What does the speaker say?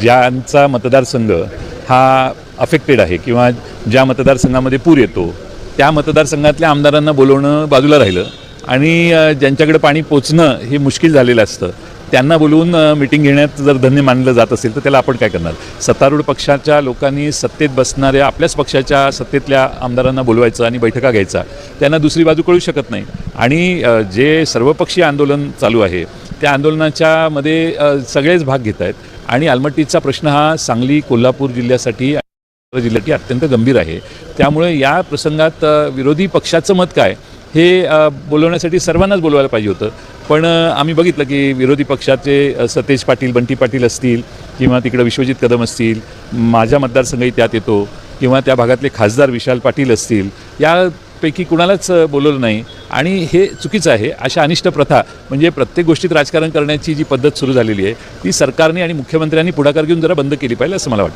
ज्यांचा मतदारसंघ हा अफेक्टेड आहे किंवा ज्या मतदारसंघामध्ये पूर येतो त्या मतदारसंघातल्या आमदारांना बोलवणं बाजूला राहिलं आणि ज्यांच्याकडे पाणी पोचणं हे मुश्किल झालेलं असतं. त्यांना बोलवून मिटिंग घेण्यात जर धन्य मानलं जात असेल तर त्याला आपण काय करणार? सत्तारूढ पक्षाच्या लोकांनी सत्तेत बसणाऱ्या आपल्याच पक्षाच्या सत्तेतल्या आमदारांना बोलवायचं आणि बैठका घ्यायचा. त्यांना दुसरी बाजू कळू शकत नाही. आणि जे सर्वपक्षीय आंदोलन चालू आहे त्या आंदोलनाच्या मध्ये सगळेच भाग घेत आहेत. आणि आलमट्टीचा प्रश्न हा सांगली कोल्हापूर जिल्ह्यासाठी जिल्ह्यासाठी अत्यंत गंभीर आहे. त्यामुळे या प्रसंगात विरोधी पक्षाचं मत काय? हे बोलवण्यासाठी सर्वांनाच बोलवायला पाहिजे होतं. पण आम्ही बघितलं की विरोधी पक्षाचे सतेज पाटील बंटी पाटील असतील किंवा तिकडं विश्वजित कदम असतील माझ्या मतदारसंघही त्यात येतो किंवा त्या भागातले खासदार विशाल पाटील असतील यापैकी कुणालाच बोलवलं नाही. आणि हे चुकीचं आहे. अशा अनिष्ट प्रथा म्हणजे प्रत्येक गोष्टीत राजकारण करण्याची जी पद्धत सुरू झालेली आहे ती सरकारने आणि मुख्यमंत्र्यांनी पुढाकार घेऊन जरा बंद केली पाहिजे असं मला वाटतं.